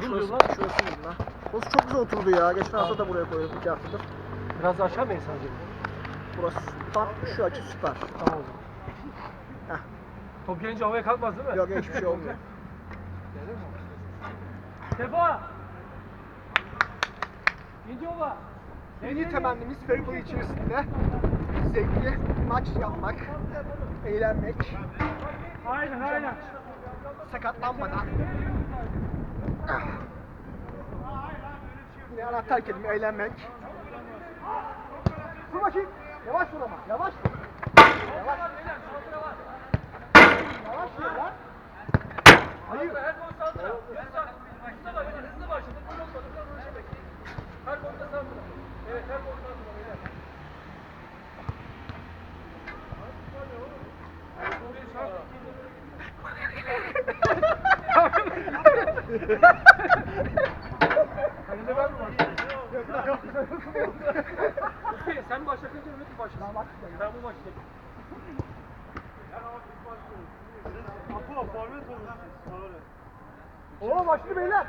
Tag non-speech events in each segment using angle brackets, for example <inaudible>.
Şurası, şurası iyi lan. Burası çok güzel oturdu ya. Geçen hafta da buraya koyduk iki haftadır. Biraz aşağı mı sadece? Burası tam şu açı süper. Tamam o zaman. Heh. Top gelince havaya kalkmaz değil mi? Yok hiçbir şey olmuyor. Sefa! Ola! Milli temennimiz fair play içerisinde zevkli maç yapmak, eğlenmek, Aynen aynen. sakatlanmadan. Yine anahtar kelime eğlenmek. Dur bakayım. Yavaş vur ama. Yavaş vur. Yavaş. Yavaş vur lan. Hayır. Her gol saldıra. Hızlı bak, hızlı başladı. Gol olmadı. Biraz uğraşamak. Her golde saldıra. Evet, her gol saldıra. beyler. Golü şart Kalede ben mi başlayayım? Ufuk, Sen başlatınca Ümit mi başlasın? Ben başlayayım. Ben bu başlayayım. Oo başlı beyler.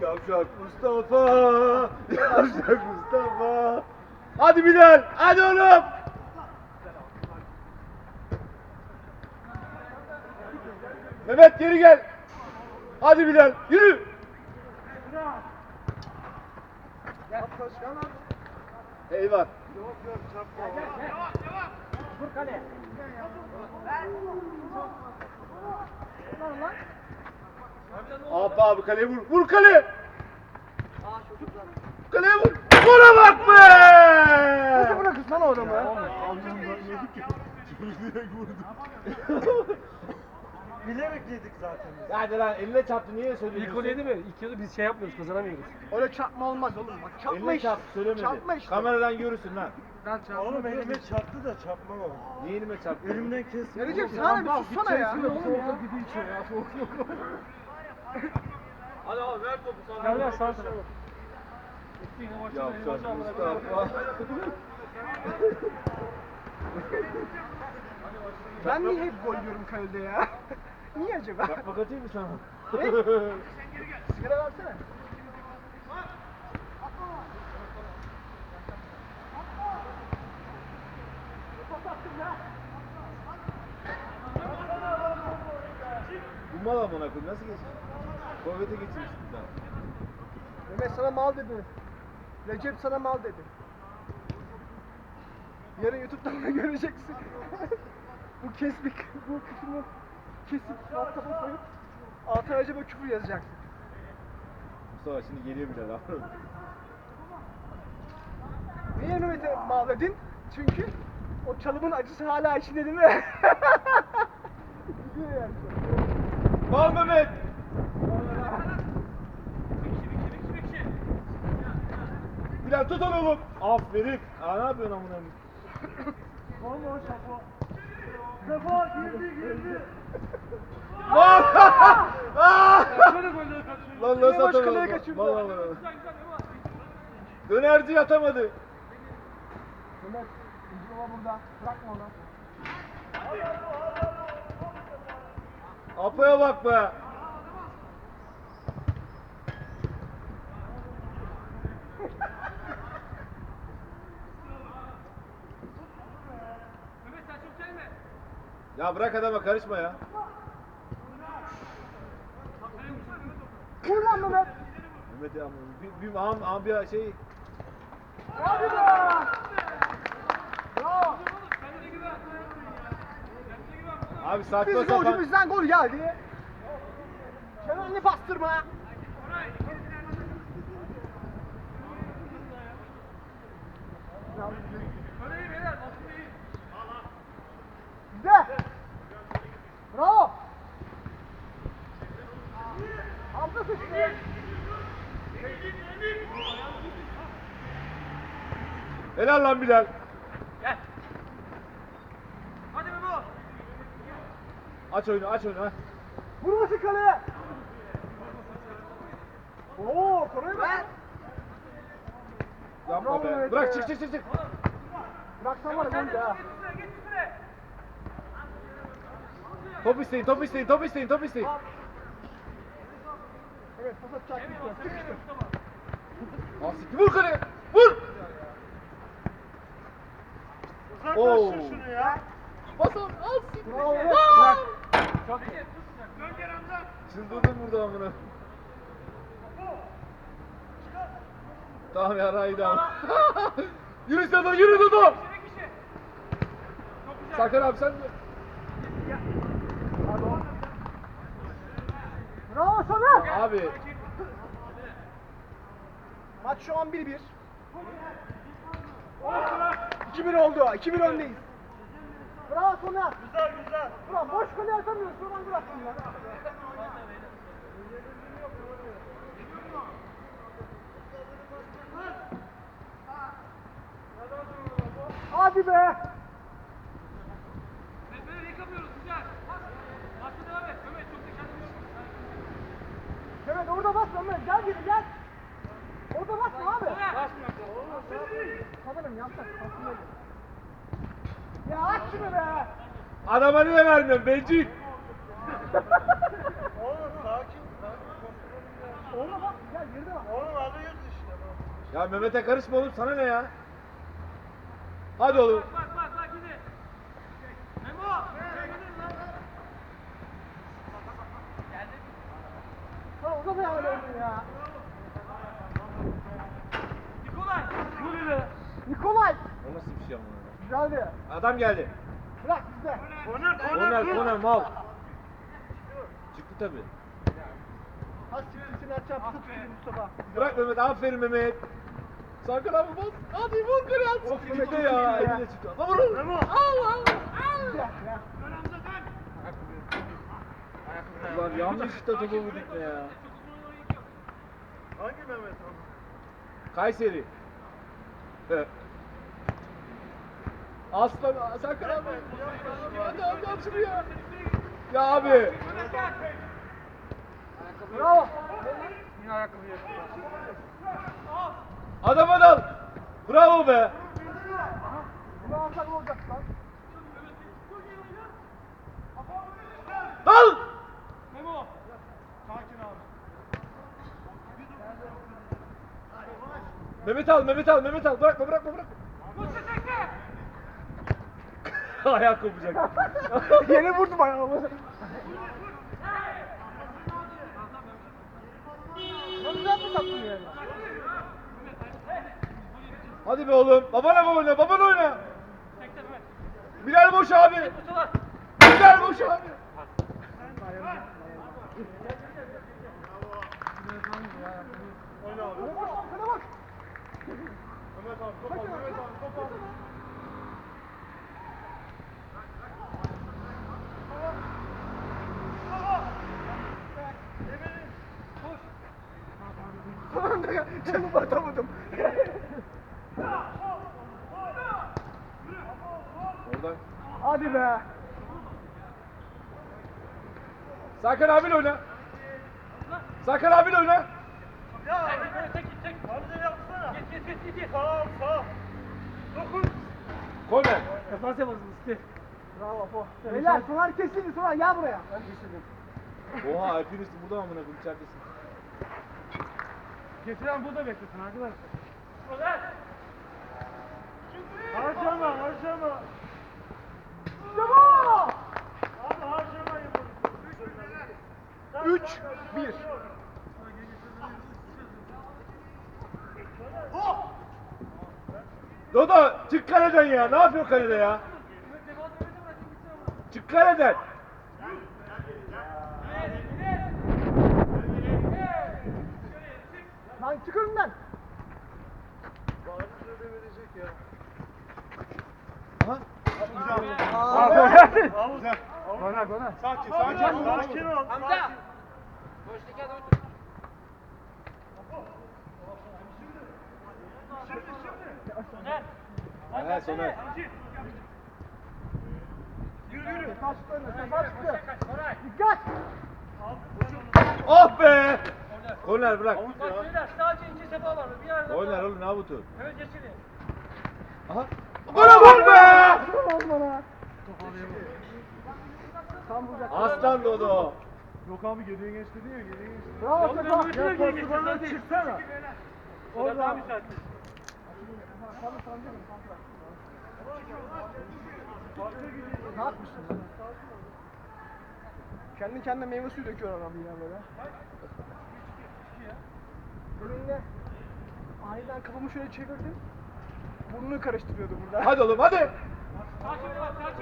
Yavşak Mustafa! Yavşak Mustafa! Hadi Bilal! Hadi oğlum! Mehmet geri gel! Hadi Bilal! Yürü! Eyvah! Vur kale. Abi abi kaleye vur! Vur kale! Kaleye vur! Vura bak be! Nasıl bırakıyorsun lan o adamı? <laughs> Bilerek yedik zaten. Hadi lan eline çarptı niye söylüyorsun? İlk gol yedi mi? İlk yarı biz şey yapmıyoruz, kazanamıyoruz. Öyle çarpma olmaz oğlum. Bak çarpma Eline işte. çarptı söylemedi. Çarpma işte. Kameradan görürsün lan. Ben çarpma. Oğlum elime çarptı da çarpmam oldu. Niye elime çarptı? Elimden kestim. Ne diyeceğim sana bir sussana ya. Hadi abi ver topu sana. Gel gel sağ tarafa. Gitti yine maçı. Yavşak Mustafa! <laughs> Ben niye hep gol yiyorum kalede ya? <laughs> niye acaba? Bak bak atayım mı sana? Ne? <laughs> Sigara versene. Bu mal amına koyayım nasıl geçmiş? Kuvvete geçirmişsin daha. Mehmet sana mal dedi. Recep sana mal dedi. Yarın YouTube'dan da göreceksin. <laughs> bu kesik, bu küfürü kesip WhatsApp'a koyup altına Recep'e küfür yazacaksın. Mustafa şimdi geliyor bile lan. Niye mal dedin? Çünkü o çalımın acısı hala içinde değil mi? Gidiyor <laughs> yani. Mal Mehmet! Bilal tut onu oğlum. Aferin. Aa ne yapıyorsun amına koyayım? Vallahi şapo. Sefa girdi girdi. Lan! Nasıl atamadı? Vallahi vallahi. Dönerci atamadı. İnci baba burada. Bırakma onu. Apo'ya bak be. Mehmet sen çok gelme. Ya bırak adama karışma ya. Vur lan Mehmet. Mehmet ya bir, bir, am, am, bir şey Hadi be. Bravo. Abi saçma Biz sapan. golcümüzden gol geldi. Kenarını bastırma. Böyle iyi beyler. Basın iyi. Bizde. Bravo. Hamza sıçtı. Helal lan Bilal. Gel. Hadi Memo. Aç oyunu aç oyunu ha. Vurması kaleye. Oo, konuyu ver. Yapma be. Mehmet Bırak çık çık çık çık. Bıraksan var de ha. Top isteyin, top isteyin, top isteyin, top isteyin. Evet pas atacak. Sıkıştır. Al siktir, Vur kaleye. Vur. Oo. Uzaklaştır şunu ya. Bas al. Siktir. Bravo, evet. Aa! Çok iyi. Gölge Ramazan. Çıldırdım burada amına. Tamam ya raydı ama. <laughs> yürü Sedo, yürü güzel. Sakın abi sen de. Bravo sana. Abi. Maç şu an 1-1. 2-1 oldu. 2-1 öndeyiz. Bravo Soner. Güzel güzel. Ulan boş kale atamıyoruz. Sonra bıraktın ya. Hadi be. Mehmet'i yıkamıyoruz güzel. Maçta devam et. Mehmet çok dikkatli ol. Evet orada basma Ömer. Gel geri gel. Orada basma abi. Basma. Ya aç şunu be. Adama niye vermiyorsun bencil? Oğlum sakin. sakin. Orada bak. Gel geride bak. Oğlum alıyoruz işte. bak. Ya Mehmet'e karışma oğlum sana ne ya? Hadi oğlum. Bak bak bak gidin. Memo. Gidin lan. Ha orada da öyle ya. Vur be. Nikolay. O nasıl bir şey ama? Güzeldi. Adam geldi. Bırak bizde. Koner koner. Koner, koner mal. Çıktı tabi. Ha siktisini açacağım. Tut şunu Mustafa. Bırak Mehmet, aferin Mehmet. Sakın abi bas. Hadi vur at. Of, Mehmet ya. ya. Eline çıktı. Lan vurun. Memo. Al al Güzel ya. al. Ulan yanlış da topu vurduk ya. Hangi Mehmet o? Kayseri. Evet. Aslan sakın abi. Hadi hadi at şunu ya. Abi. Bravo. Adama dal. Bravo be. Bunu alsak olacak lan. Dal. Memo. Mehmet al, Mehmet al, Mehmet al. Bırakma, bırakma, bırakma. <laughs> Ayak kopacak. <laughs> Yere vurdum ayağımı. Mi sattın yani? Hadi be oğlum. Babana oyna, babana oyna. Bilal boş abi. Bilal boş abi. Oyna abi. Sana bak, sana bak. Mehmet abi top al. Mehmet abi top al. Son anda canımı atamadım. Oradan. Hadi be. Sakın abiyle oyna. Sakın abiyle oyna. Ya Tek tek tek tek. Hamza git. Sağ sağ. Dokun. Korner. Defans yapalım isti. Bravo po. Beyler Soner kesildi Soner gel buraya. Ben kesildim. Oha hepiniz burada amına koyayım içeridesin. Getiren burada beklesin arkadaşlar. Ulan. Harcama harcama. Bu. Abi harcama yapalım. 3 1. Dodo çık kaleden ya. Ne yapıyor kalede ya? Çık kaleden. Lan çık önümden. Aha. Aa, Güzel. Soner Soner. Sakin sakin. Sakin ol. Hamza. Boştaki adam otur. Soner. He Soner. Yürü yürü. Kaç önüne kaç çıktı. Kaç Koray. Dikkat. Oh be. Korner bırak. Bak beyler sadece iki sefa var. Bir yerden Korner oğlum ne yapıyorsun? Evet geçini. Aha. Bana vur be. Oldu bana. Tam vuracak. Aslan Dodo. Yok abi geriye geç dedi ya geriye geç. Bravo Sefa. Ya hadi. çıksana. Orada Orada. Ne yapmışsın lan? Kendi kendine meyve suyu döküyor adam ya böyle. Demin de aniden kafamı şöyle çevirdim. Burnunu karıştırıyordu burada. Hadi oğlum hadi.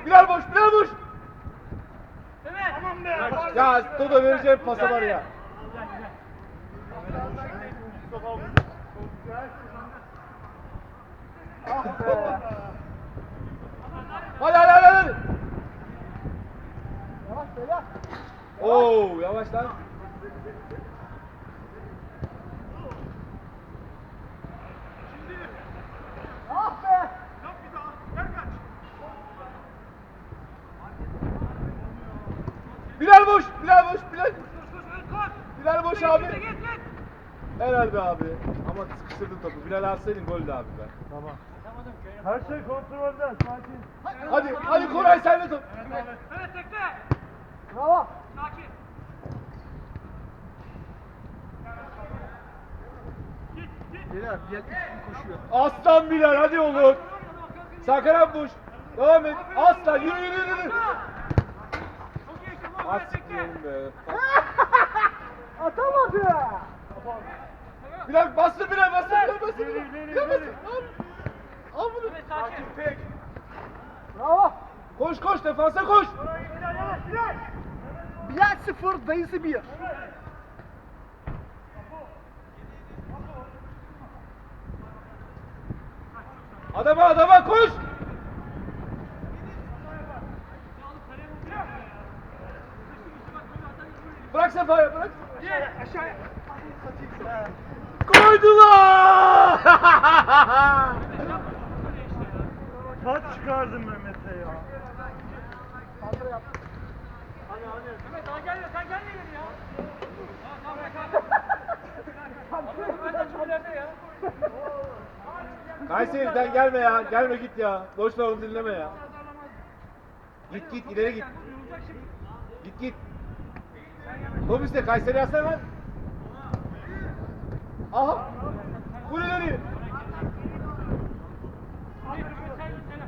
Bilal boş, Bilal boş. Evet. Tamam be. Ya Dodo vereceğim pasa var ya. Ah be. Hadi hadi hadi. hadi. Yavaş beyler. Oo yavaş lan. Ah be. Bilal boş, Bilal boş, Bilal. Koş, koş. Bilal boş abi. Helal be abi. Ama sıkıştırdın topu. Bilal alsaydın goldü abi be. Tamam. Her şey kontrolde sakin. Hadi, hadi Koray sen de top. Evet, tekle. Bravo. Sakin. Üç gibi koşuyor. Aslan Bilal hadi oğlum. Sakaran boş. Devam et. Aslan yürü yürü yürü. yürü. Çok iyi, tamam, Az evet, tekle. siktirin be. Atamadı. Bilal bastır Bilal bastır Bilal bastır. İleri, Bilal Bilal ileri. Al. Bunu. Evet, sakin. Pek. Bravo. Koş koş defansa koş. Bilal sıfır, dayısı bir. Adama adama koş. Bırak Sefa'ya bırak. Aşağıya. Koydular. <laughs> Kaç çıkardın Mehmet'e ya? Saldırı yaptı. Evet, daha gelme, sen gelme geri ya. Tamam, tamam. Ben de çok ileride ya. Kayseri'den gelme ya. Gelme git ya. Boş ver onu dinleme ya. Git git ileri git. Git git. Top iste Kayseri yazsana lan. Aha. Vur ileri. Hayır, sen git, sen.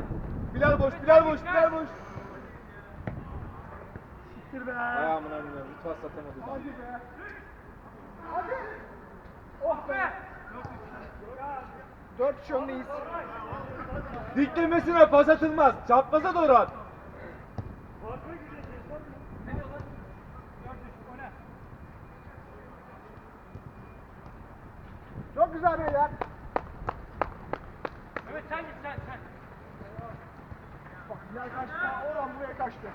Bilal boş, Bilal boş, Bilal boş. Siktir be. Ayağımın önüne bir pas atamadı. Hadi be. Hadi. Oh be. Dört üç öndeyiz. Diklemesine pas atılmaz. Çapmaza doğru at. Çok güzel beyler. Evet, sen git, sen, sen. Bilal kaçtı. Oradan buraya kaçtı.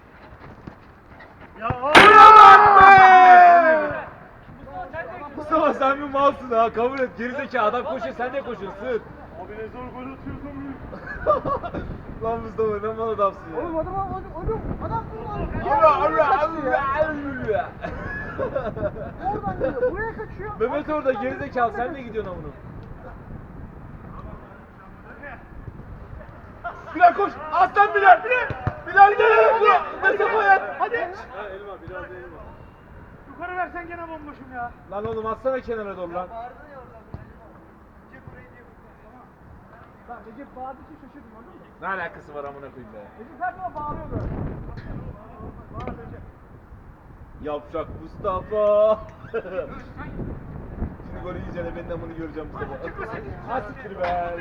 Ya abi. Mustafa, sen de git. Mustafa sen bir malsın ha kabul et. Gerizekalı adam koşuyor sen de koşuyorsun. Abi ne zor gol atıyorsun <laughs> Lan Mustafa ne mal adamsın ya. Oğlum adam adam adam adam buradan Allah Allah ya. Allah. Oradan geliyor. Buraya kaçıyor. Mehmet orada gerizekalı sen de gidiyorsun amına. Bilal koş. Aslan Bilal. Bilal. Gel. Mesut Hayat. Hadi. Yukarı versen gene bomboşum ya. Lan oğlum atsana kenara doğru lan. Lan Recep bağırdı ki şaşırdım anladın mı? Ne alakası var amına koyayım be. Recep her zaman bağırıyor böyle. Bağır Recep. Yapacak Mustafa. Şimdi golü yiyeceğine ben de bunu göreceğim Mustafa. <laughs> Ha siktir be.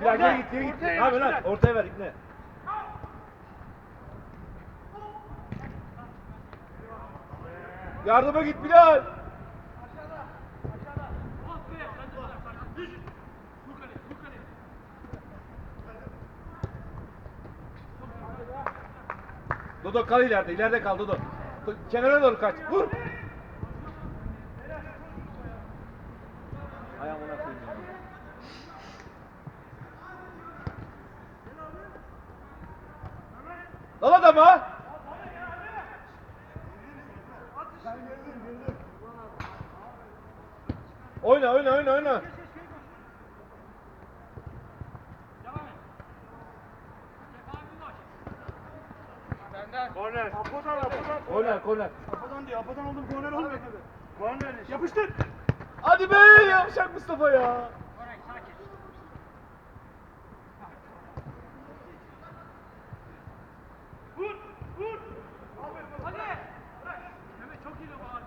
Bilal geri git geri git. Ne yapıyorsun lan? Ortaya ver ipne. Yardıma git Bilal. Bu bu. Dodo kal ileride. ileride kal Dodo. Kenara doğru kaç. Vur. Ay amına koyayım ya. Lan adama. Oyna oyna oyna oyna. Korner. Apo'dan Apo'dan. Korner korner. Apo'dan diyor. Apo'dan oldum korner olmuyor tabii. Korner. Yapıştır. Hadi be yavşak Mustafa ya. Vur. Vur. Hadi. Mehmet çok iyi baba.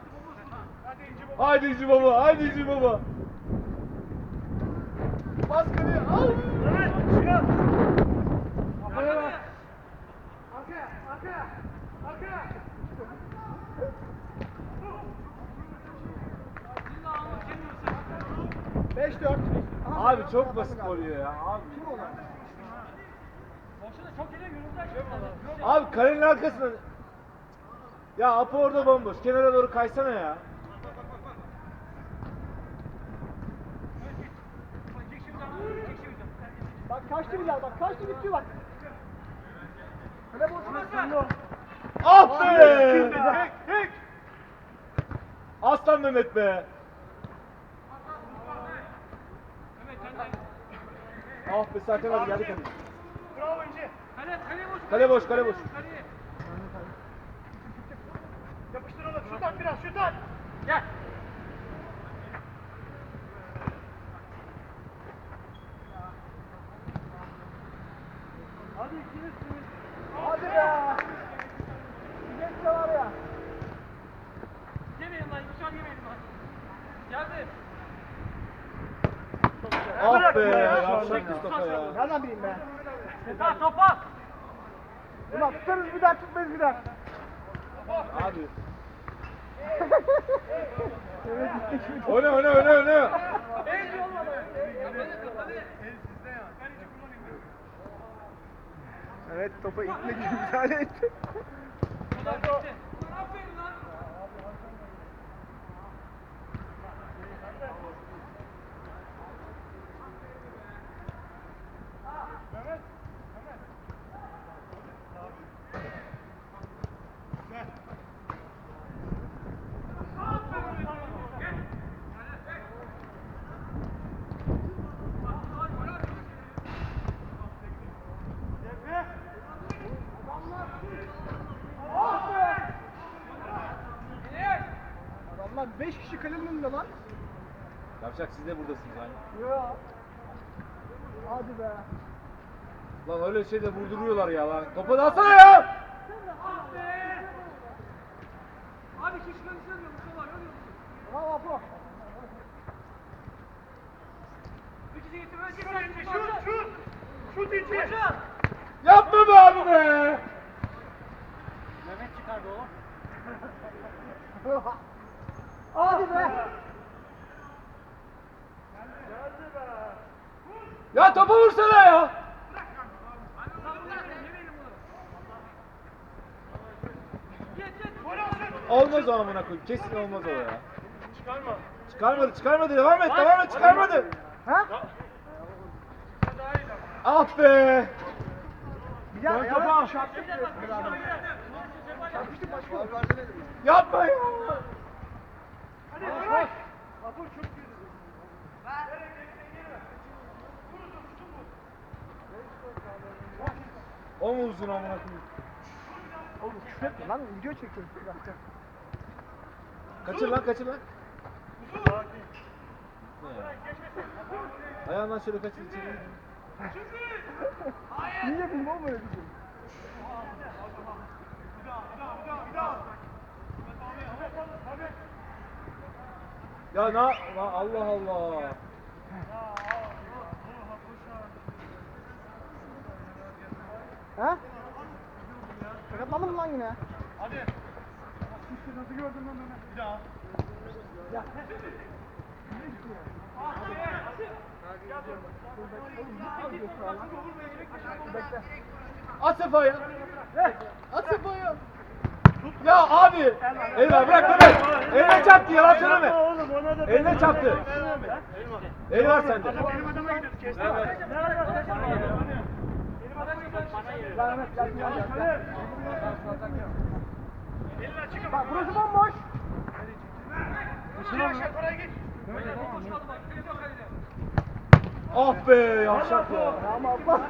Hadi İnci baba. Haydi İci baba, haydi İci baba. Bas kaleye, al. Evet. Çıkar. Apo'ya bak. Arkaya, arkaya, arkaya. Siz de almak kendinizi. 5-4. Aha, Abi çok basit oluyor ya. Abi. Kim o lan? Boşuna çok yere yürüdüler. Abi kalenin arkasına. Ya Apo orada bomboş. Kenara doğru kaysana ya. Bak kaçtı Bilal bak kaçtı gitti bak. Kale ver. Ah be! Aslan Mehmet be. Mehmet sen de. Ah be Serkan abi geldi kaleye. Bravo İnci. Kale, kale boş. Kale boş, kale boş. Yapıştır oğlum. Şut at biraz. Şut at. Gel. Hadi ikiniz. Hadi be. Geç de var ya. Yemeyin lan. Dışarı yemeyin lan. Geldi. Ah be Ya, yavşak ya. Mustafa ya. Nereden bileyim be? Sefa topa. Ulan tutarız bir daha tutmayız bir daha. Abi. Evet gitti şimdi. Öne öne öne öne. El yolladı. Kapadı kapadı. Evet topa itme gibi müsaade etti. Bunlar bitti. Aferin lan. Adamlar 5 kişi kalenin önünde lan. Yavşak siz de buradasınız hani. Ya. Hadi be. Lan öyle şey de vurduruyorlar ya lan. Topa da alsana ya. Ah be. Abi şişman istemiyor Mustafa. Görüyor musun? Bravo Apo. Üçüncü getir. Önce Şut sen. Şut. Şut. Şut. Koşun. Yapma be abi be. Mehmet çıkardı o. Hadi be. Geldi be. Ya topa vursana ya. Olmaz o amına koyayım. Kesin olmaz o ya. Çıkarma. Çıkarmadı çıkarmadı devam et devam et çıkarmadı. Ha? Ah be. Bir daha topa. Yapma ya. Hadi bırak. Apo çok güzel. O mu uzun amına koyayım? Oğlum küfür etme lan video çekiyoruz dakika. Kaçır lan kaçır lan. Ayağından şöyle kaçır içeri. Niye yapayım oğlum öyle bir şey? Ya ne? Lan Allah Allah. Ha? Sakatlandın mı lan yine? Hadi. Nasıl gördün lan Mehmet? Bir daha. Ya. At sefaya. At sefaya. Ya abi. Eyvah bırak Mehmet. Eline çarptı yalan söyleme. Eline çarptı. El var sende. Benim adama gidiyoruz. Benim adama gidiyoruz. Bak burası bomboş. Ah be yavşak ya. Ama Allah.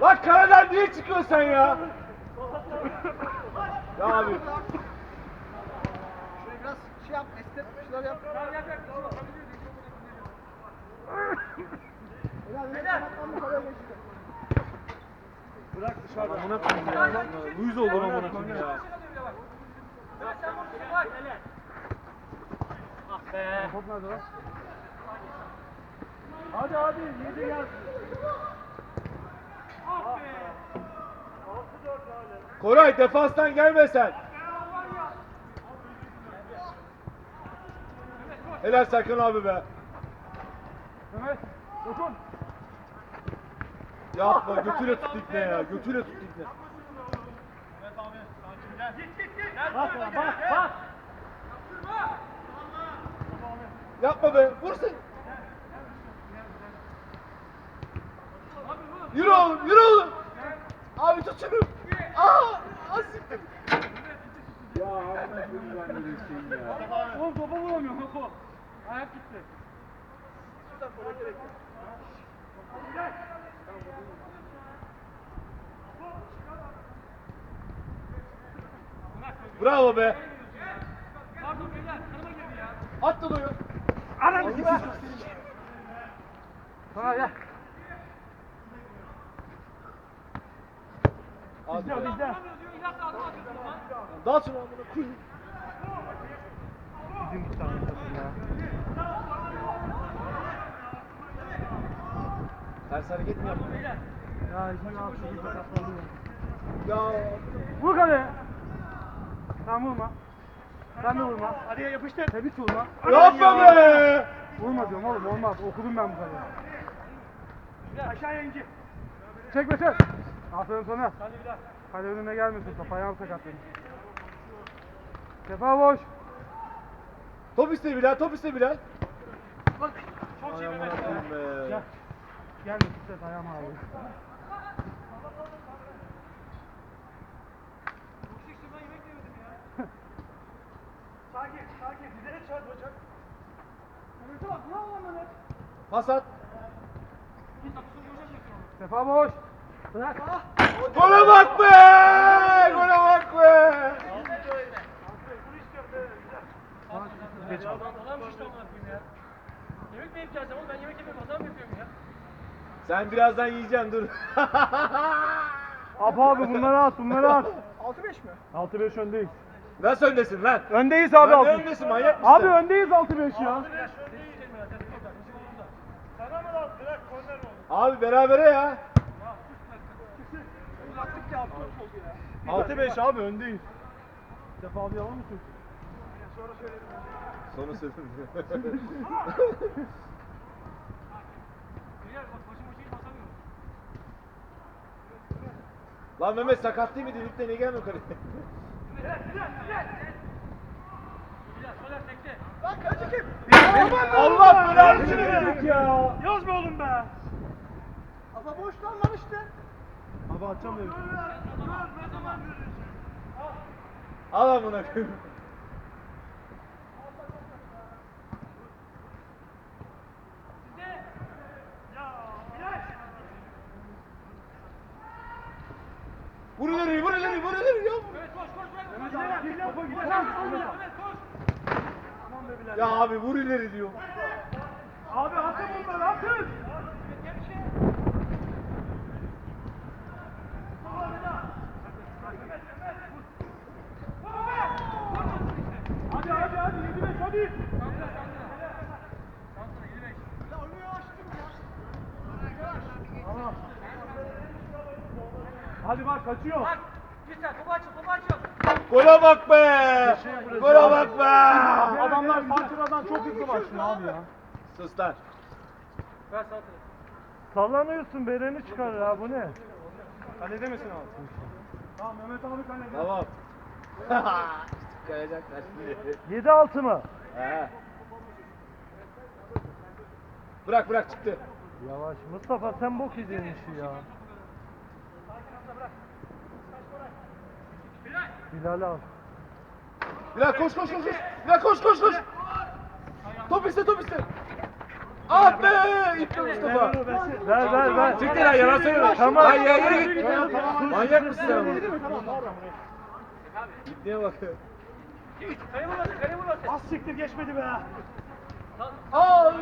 Bak karadan niye çıkıyorsun sen ya? ya abi. Şurayı biraz şey yap, esnet, bir şeyler yap. Sakatlandı, kaleye geçti. Bırak dışarıda. Amına koyayım ya. Uyuz oldum amına koyayım ya. Ah be. Top nerede lan? Hadi hadi yedi gel. Koray defanstan gelme sen. Helal Serkan abi be. Mehmet dokun. Yapma götüyle tut ne ya. Götüyle tut ne. Bak lan, bak bak. Yapma be. Vursun. Yürü oğlum, yürü oğlum. Abi tut şunu. Aa, asiktir. Ya ben böyle şeyi ya. Oğlum topa vuramıyorum topu. Ayak gitti. Bravo be. Pardon beyler kanıma girdi ya. At da doyu. Anam gibi. Ha gel. Hadi. Bizde bizde. Vuramıyoruz diyor ilaç da adım atıyorsun ama. Dal şunu amına koyayım. Bizim takım ya. Ters hareket mi yaptın? Ya şimdi al şunu sakatlandı ya. Ya. Vur kaleye. Sen vurma. Sen de vurma. Hadi yapıştır. Tebrik vurma. Yapma be. Vurma diyorum oğlum olmaz. Okudum ben bu kaleyi. Aşağıya inci. Çek Beşer. Aferin sana. Hadi bir daha. Kale önüne gelmesin. Top ayağım sakat benim. Sefa boş. Top iste Bilal, top iste Bilal. Çok iyi Ay Mehmet. Gel. De tut ayağım ağrıyor. Sakin, sakin. Dizere çarpacak. Mehmet'e bak, ne oldu Mehmet? Pas at. Yapıyorum. Sefa boş. Bırak. Gole bak be! Gole bak be! Geç adam adam şişti amına koyayım ya. Yemek mi geleceğim oğlum ben yemek yemiyorum adam yapıyorum ya. Sen birazdan yiyeceksin dur. <laughs> Ab abi bunları at, bunları at. 6-5 mi? 6-5 öndeyiz. Nasıl öndesin lan? Öndeyiz abi Lan 6 ne öndesin manyak mısın? Abi öndeyiz 6-5 ya. Oldu. Abi berabere ya. Bıraktık ya 4 oldu ya. 6-5 abi öndeyiz. Sefa abi yalan mı söylüyorsun? Sonu söyledim. Beyler bak Lan Mehmet sakat değil mi? Delikte niye gelmiyor kaleye? <laughs> Lan kaleci kim? Allah belanı versin ya. Yaz be oğlum be. Asa boş lan lan işte. Abi dedim. Al amına koyayım. Vur ileri, vur ileri, vur ileri ya. Evet koş koş. Topa gidelim. Evet koş. Ya abi vur ileri diyor. Abi atın bunları atın. Hadi hadi hadi 7-5 hadi. Hadi bak kaçıyor. Bak. Gole bak be. Gole bak be. Adamlar Fatiha'dan çok hızlı başlıyor abi ya. Sus lan. Ver. Sallanıyorsun bereni çıkar ya bu ne? Kalede misin abi? Tamam Mehmet abi kalede. Tamam. Kayacaklar şimdi. 7-6 mı? He. Bırak bırak çıktı. Yavaş Mustafa sen bok yedin işi ya. Bilal al. Bilal koş koş koş koş. Bilal koş koş koş. Top iste top iste. Ah be! İpte Mustafa. Ver ver ver. Çık lan yalan söyleme. Tamam. Lan yürü git. Manyak mısın sen? İpneye bak. Kale vur atın, kale vur atın. Az siktir geçmedi be. Aa!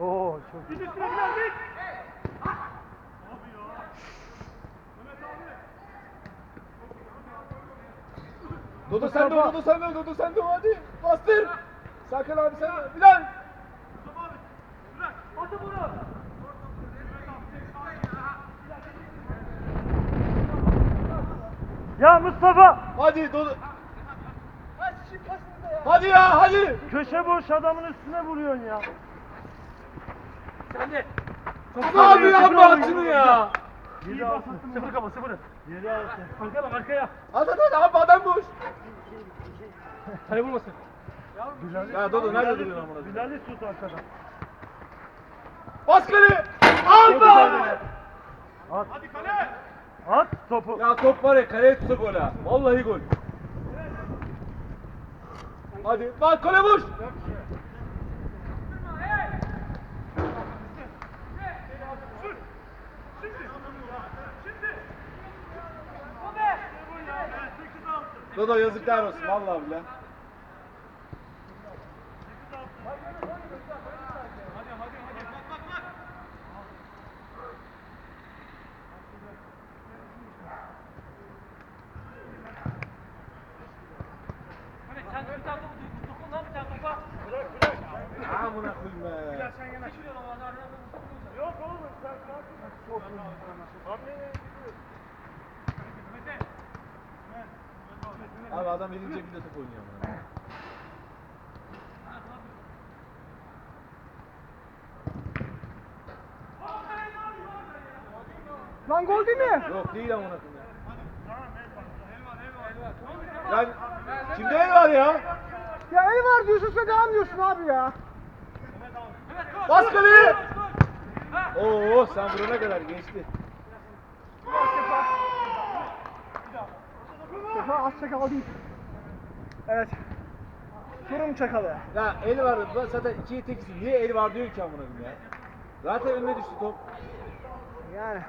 Oo çok iyi. Dodo sen de Dodo sen de Dodo sen de hadi. Bastır. Sakın abi sen de. Bilal. Atın bunu. Ya Mustafa! Hadi Dodo. Hadi ya hadi. Köşe boş adamın üstüne vuruyorsun ya. Sen de. Abi yapma atını ya. Sıfır kapa, sıfır. Geri alsın. Arkaya bak, arkaya. At at at abi adam boş. Kale. Bilal, Ya Dodo nerede duruyorsun amına koyayım? Bilal'i tut arkadan. Bas kale. Alma. At. Hadi kale. At topu. Ya top var ya kaleye tutsa gol ha. Vallahi gol. Hadi bak kale vur. Dodo yazıklar olsun vallahi bile. Mehmet sen de bir tane topu dokun lan bir tane topa. Amına koyayım be. Geçiriyor ama adam arada dokun. Yok oğlum sen kalkın. Abi adam elin cebinde top oynuyor. amına. Lan gol değil mi? Yok değil amına koyayım ya. Lan kimde el var ya? Ya el var diyorsun sen devam diyorsun abi ya. Bas kaleye. Oo sen vurana kadar geçti. Sefa az çakal değil. Evet. Çorum çakalı. Ya el var lan zaten ikiye teksin. Niye el var diyor ki amına koyayım ya? Zaten önüne düştü top. Yani.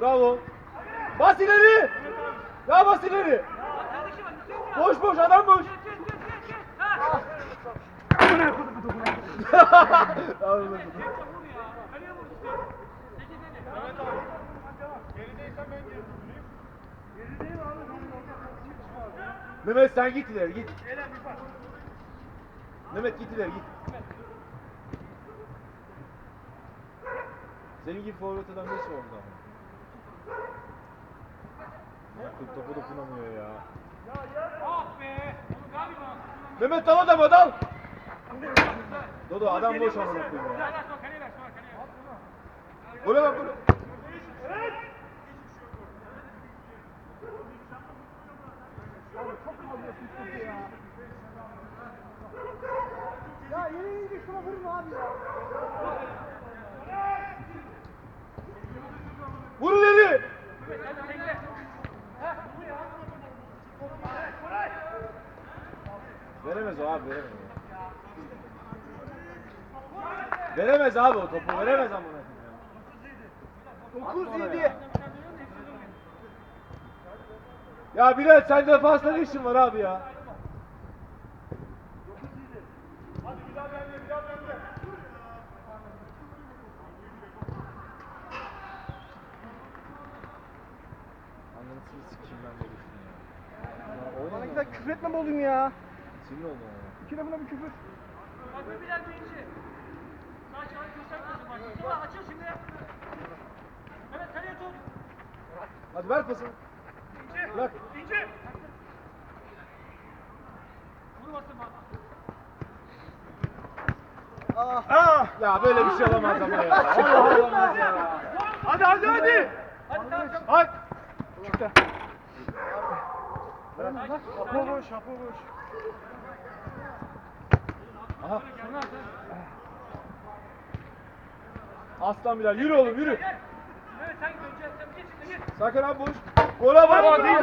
Bravo. Bas ileri. Ya bas ileri. Boş boş adam boş. <laughs> <laughs> Anladım. Mehmet sen git ileri git. Mehmet git ileri git. Senin gibi forvet adam ne işi orada? Yakın topu dokunamıyor ya. Ah be. Mehmet dal adama dal. Dodo adam boş amına koyayım ya. Ver ver sonra kaleye ver sonra kaleye. Gole bak gole. Ya yeni şuna vurun abi ya. Vur ileri. Ya. Veremez o abi veremez. Veremez abi o topu veremez amına koyayım ya. 9 7. Ya Bilal sen defansta ne işin var abi ya? Anladın sikeyim ben böyle işini ya. Ya Bana oynama. güzel küfür etmem oğlum ya. Sinir oldum ama. İki lafına bir küfür. Bak bir Bilal Beyci. Sağ çağır göster kızım bak. Mustafa açıl şimdi. Mehmet kaleye tut. Hadi ver pasını. Bırak. İnce. Vurmasın bak. Ah. Ah! Ya böyle bir şey olamaz ama ya. Allah olamaz ya. Hadi hadi hadi. Hadi tamam. Hadi. Çıktı. Şapo boş, şapo boş. Aha. Aslan Bilal yürü oğlum yürü. Evet sen geç. Sakın abi boş. Gole bak. Bravo, değil.